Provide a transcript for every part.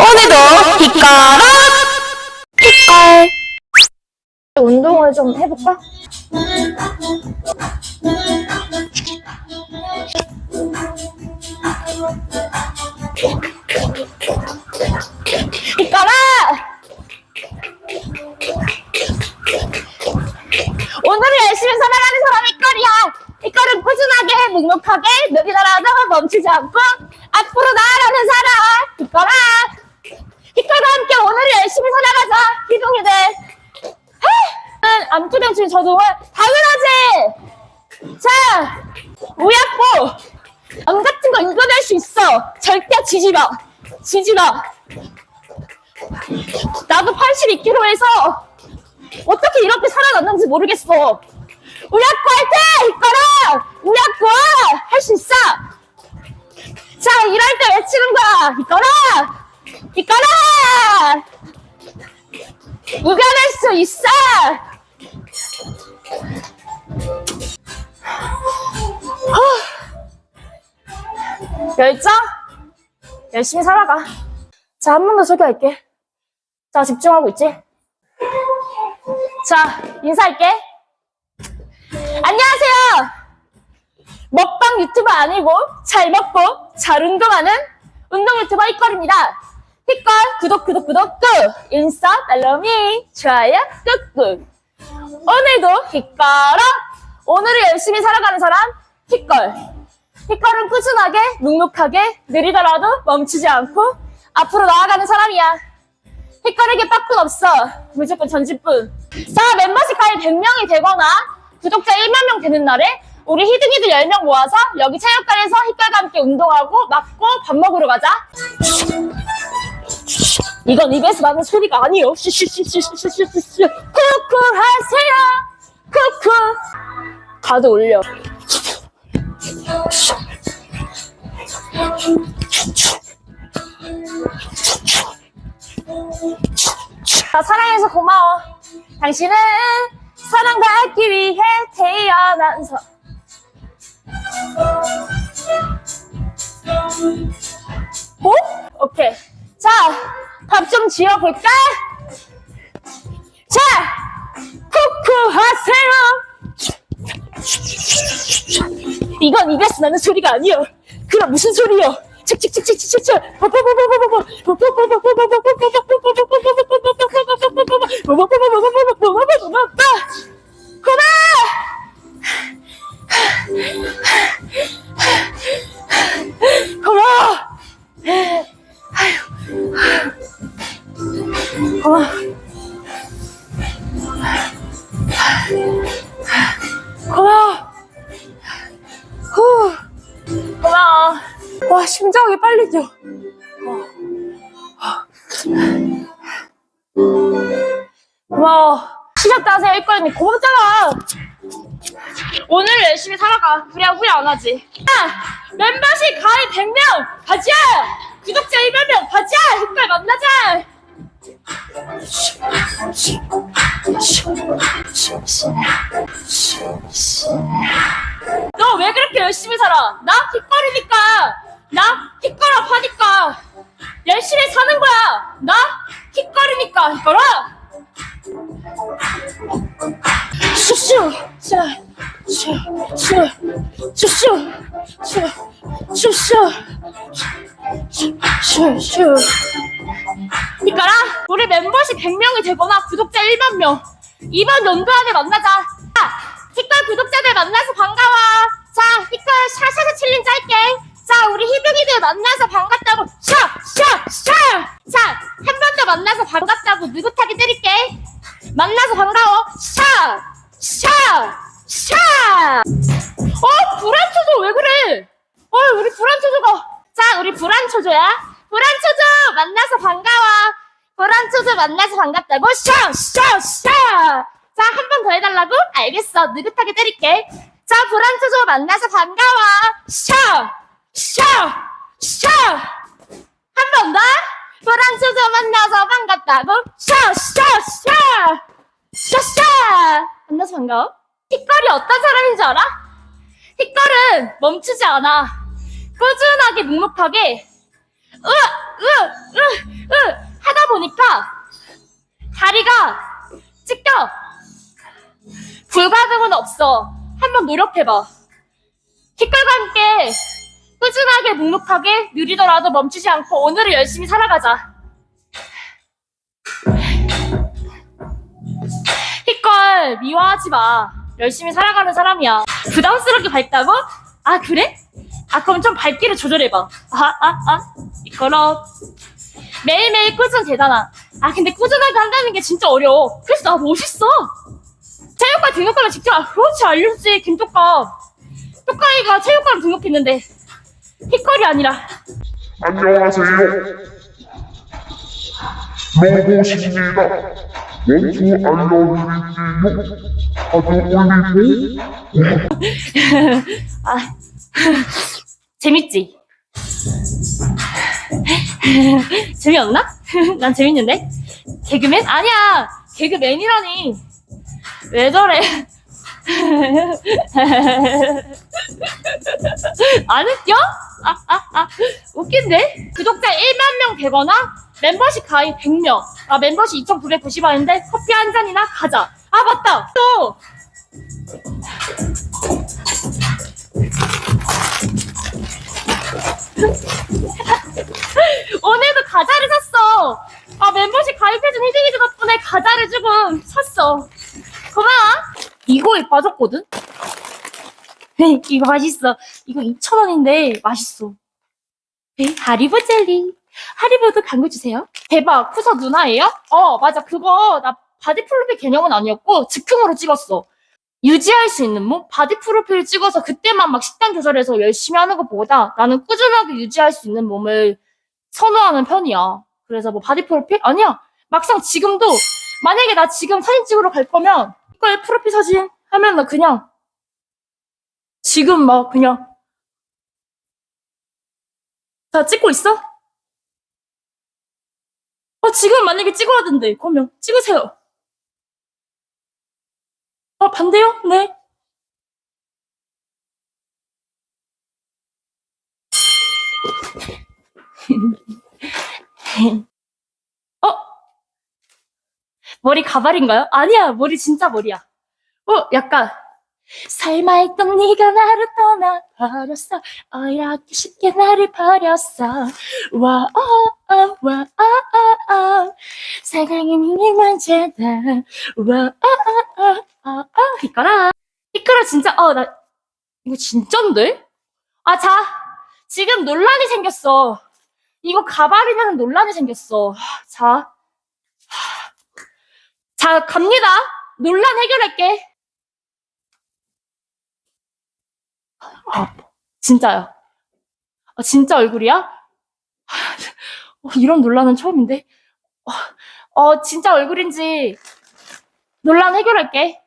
오늘도 기꺼라 기꺼 운동을 좀 해볼까? 이거라! 오늘을 열심히 살아가는 사람이 이거리야! 이거를 꾸준하게, 묵묵하게, 느리더라도 멈추지 않고 앞으로 나아가는 사람! 이거라! 이거와 함께 오늘을 열심히 살아가자! 희동이들! 암투병실 저도 당연하지. 자, 우약보 암 같은 거 이겨낼 수 있어. 절대 지지 마. 지지 마. 나도 82kg에서 어떻게 이렇게 살아났는지 모르겠어. 우약보 할때 이거라. 우약보 할 수 있어. 자, 일할 때 외치는 거야. 이거라. 이거라. 무관할 수 있어. 열정? 열심히 살아가. 자, 한 번 더 소개할게. 자, 집중하고 있지? 자, 인사할게. 안녕하세요! 먹방 유튜버 아니고, 잘 먹고, 잘 운동하는 운동 유튜버 이걸입니다. 히걸 구독, 구독, 구독, 꾹! 인스타, 팔로미, 좋아요, 꾹꾹! 오늘도 히걸어! 오늘을 열심히 살아가는 사람, 히걸. 히걸은 꾸준하게, 묵묵하게, 느리더라도 멈추지 않고 앞으로 나아가는 사람이야. 히걸에게 빠꾼 없어. 무조건 전집뿐. 자, 멤버십 가입 100명이 되거나 구독자 1만 명 되는 날에 우리 히든이들 10명 모아서 여기 체육관에서 히걸과 함께 운동하고 맞고 밥 먹으러 가자. 이건 입에서 나는 소리가 아니요. 슈슈슈슈슈슈슈. 쿠쿠 하세요. 쿠쿠. 가드 올려. 나 사랑해서 고마워. 당신은 사랑받기 위해 태어난 서. 오? 오케이. 자, 밥 좀 지어볼까? 자, 쿠쿠 하세요. 이건 입에서 나는 소리가 아니요. 그럼 무슨 소리요? 칙칙칙칙칙칙. 고마워. 빨리 뛰어. 고마워. 쉬셨다 하세요, 일거리님. 고맙잖아. 오늘 열심히 살아가. 후랴 후회 안 하지. 야! 멤버십 가입 100명! 가자! 구독자 100명! 가자! 흑발 만나자! 너 왜 그렇게 열심히 살아? 나 킥거리니까. 나 킥거라 파니까. 열심히 사는 거야. 나 킥거리니까. 이거라. 슈슈. 자. 슈. 슈. 슈슈. 슈. 슈 슈. 슈. 슈. 이거라. 우리 멤버십 100명이 되거나 구독자 1만 명. 이번 연도 안에 만나자. 자, 티끌 구독자들 만나서 반가워. 자, 티끌 샤샤샤 챌린지 할게. 자, 우리 희둥이들 만나서 반갑다고 샤! 샤! 샤! 자, 한 번 더 만나서 반갑다고 느긋하게 때릴게. 만나서 반가워. 샤! 샤! 샤! 어, 불안초조 왜 그래? 어, 우리 불안초조가. 자, 우리 불안초조야. 불안초조 만나서 반가워. 불안초조 만나서 반갑다고 샤! 샤! 샤! 자, 한 번 더 해달라고? 알겠어. 느긋하게 때릴게. 자, 불안초조 만나서 반가워. 샤! 샤! 쇼! 한 번 더! 프랑스에서 만나서 반갑다. 뭐? 쇼! 쇼! 쇼! 쇼! 쇼! 만나서 반가워? 킥걸이 어떤 사람인지 알아? 킥걸은 멈추지 않아. 꾸준하게 묵묵하게 으! 으! 으! 으! 하다 보니까 다리가 찢겨. 불가능은 없어. 한번 노력해봐. 킥걸과 함께 꾸준하게 묵묵하게 느리더라도 멈추지 않고 오늘을 열심히 살아가자. 티끌 미워하지 마. 열심히 살아가는 사람이야. 부담스럽게 밝다고? 아 그래? 아 그럼 좀 밝기를 조절해봐. 아아아 이거로 매일매일 꾸준 대단하. 아 근데 꾸준하게 한다는 게 진짜 어려워. 그래서 나 멋있어. 체육관 등록하면 직접 아, 그렇지 알려주지 김똑까. 똑까이가 체육관 등록했는데 히컬이 아니라 안녕하세요. 로봇입니다. 원투 알려드릴게요. 다들 올리고, 아 재밌지? 재미없나? 난 재밌는데? 개그맨? 아니야 개그맨이라니 왜 저래 안 웃겨? 아, 아, 아, 웃긴데? 구독자 1만 명 되거나 멤버십 가입 100명 아 멤버십 2,990원인데 커피 한 잔이나 가자 아 맞다 또 오늘도 과자를 샀어. 아 멤버십 가입해준 희진이들 덕분에 과자를 주고 샀어. 이거에 빠졌거든? 네, 이거 맛있어. 이거 2,000원인데 맛있어. 네, 하리보 젤리. 하리보도 광고 주세요. 대박. 쿠서 누나예요? 어, 맞아. 그거 나 바디 프로필 개념은 아니었고 즉흥으로 찍었어. 유지할 수 있는 몸? 바디 프로필 찍어서 그때만 막 식단 조절해서 열심히 하는 것보다 나는 꾸준하게 유지할 수 있는 몸을 선호하는 편이야. 그래서 뭐 바디 프로필? 아니야. 막상 지금도 만약에 나 지금 사진 찍으러 갈 거면 이거에 프로필 사진 하면 나 그냥 지금 막 그냥 자 찍고 있어? 어 지금 만약에 찍어야 된대. 그러면 찍으세요. 아 반대요? 네. 어? 머리 가발인가요? 아니야, 머리 진짜 머리야. 어, 약간. 설마 했던 네가 나를 떠나 버렸어. 어이렇게 쉽게 나를 버렸어. 와와와와 사랑의 미니만 죄다. 와와와와 이거라. 이거라 진짜. 어 나 이거 진짠데? 아 자. 지금 논란이 생겼어. 이거 가발이면 논란이 생겼어. 자 자, 갑니다. 논란 해결할게. 아, 진짜요. 아, 진짜 얼굴이야? 어, 이런 논란은 처음인데. 어, 어, 진짜 얼굴인지 논란 해결할게.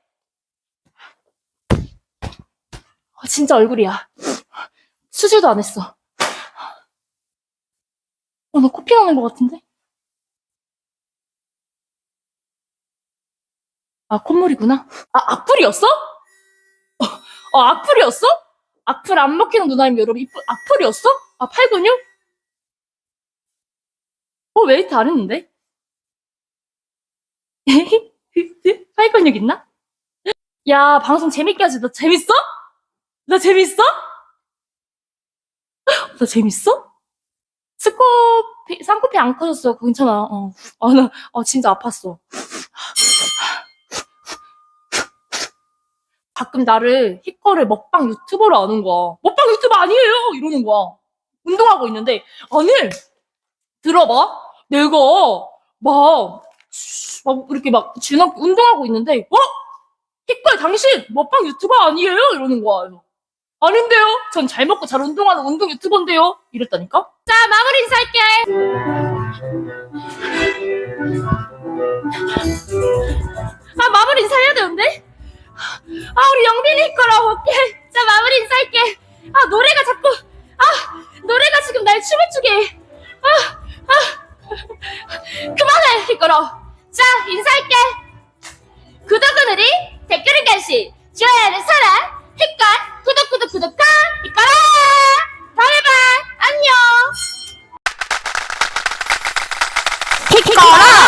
어, 진짜 얼굴이야. 수술도 안 했어. 어, 나 코피 나는 것 같은데? 아, 콧물이구나. 아, 악플이었어? 어, 어, 악플이었어? 악플 안 먹히는 누나님 여러분, 이쁘, 악플이었어? 아, 팔 근육? 어, 웨이트 안 했는데? 팔 근육 있나? 야, 방송 재밌게 하지. 너 재밌어? 너 재밌어? 너 재밌어? 스코피, 쌍코피 안 커졌어. 괜찮아. 어. 어, 나, 어, 진짜 아팠어. 가끔 나를 히커를 먹방 유튜버로 아는 거야. 먹방 유튜버 아니에요! 이러는 거야. 운동하고 있는데. 아니, 들어봐. 내가 막, 막 이렇게 막 진학 운동하고 있는데, 어? 히커 당신 먹방 유튜버 아니에요? 이러는 거야. 아닌데요? 전 잘 먹고 잘 운동하는 운동 유튜버인데요? 이랬다니까? 자, 마무리 인사할게. 아, 마무리 인사해야 되는데? 아, 우리 영빈이 거라 오케이. 자, 마무리 인사할게. 아, 노래가 자꾸, 아, 노래가 지금 날 춤을 추게 해. 아, 아. 그만해, 이거로. 자, 인사할게. 구독은 우리, 댓글은 간식, 좋아요는 사랑, 헷갈, 구독, 구독, 구독하, 이거라! 다음에 봐! 안녕! 티끌아